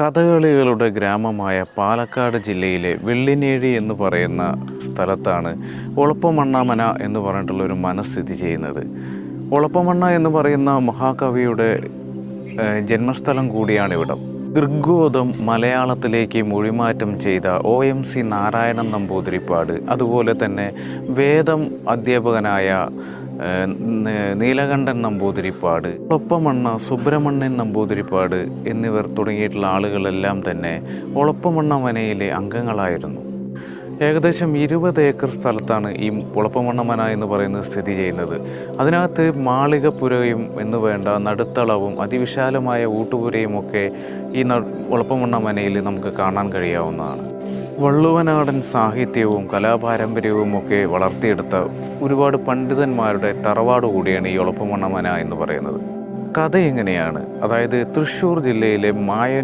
കഥകളികളുടെ ഗ്രാമമായ പാലക്കാട് ജില്ലയിലെ വെള്ളിനേഴി എന്ന് പറയുന്ന സ്ഥലത്താണ് ഒളപ്പമണ്ണാമന എന്ന് പറഞ്ഞിട്ടുള്ള ഒരു മന സ്ഥിതി ചെയ്യുന്നത്. ഒളപ്പമണ്ണ എന്ന് പറയുന്ന മഹാകവിയുടെ ജന്മസ്ഥലം കൂടിയാണ് ഇവിടം ഋഗ്വേദം മലയാളത്തിലേക്ക് മൊഴിമാറ്റം ചെയ്ത O M C Narayanan Namboothiripad അതുപോലെ തന്നെ വേദം അധ്യാപകനായ നീലകണ്ഠൻ നമ്പൂതിരിപ്പാട് ഒളപ്പമണ്ണ സുബ്രഹ്മണ്യൻ നമ്പൂതിരിപ്പാട് എന്നിവർ തുടങ്ങിയിട്ടുള്ള ആളുകളെല്ലാം തന്നെ ഒളപ്പമണ്ണ വനയിലെ അംഗങ്ങളായിരുന്നു. ഏകദേശം ഇരുപത് ഏക്കർ സ്ഥലത്താണ് ഈ പുളപ്പമണ്ണമന എന്ന് പറയുന്നത് സ്ഥിതി ചെയ്യുന്നത്. അതിനകത്ത് മാളികപ്പുരയും എന്ന് വേണ്ട നടുത്തളവും അതിവിശാലമായ ഊട്ടുപുരയും ഒക്കെ ഈ ന ഉളപ്പമണ്ണമനയിൽ നമുക്ക് കാണാൻ കഴിയാവുന്നതാണ്. വള്ളുവനാടൻ സാഹിത്യവും കലാപാരമ്പര്യവും ഒക്കെ വളർത്തിയെടുത്ത ഒരുപാട് പണ്ഡിതന്മാരുടെ തറവാട് കൂടിയാണ് ഈ ഒളപ്പമണ്ണമന എന്ന് പറയുന്നത്. കഥ എങ്ങനെയാണ്? അതായത് തൃശ്ശൂർ ജില്ലയിലെ മായൻ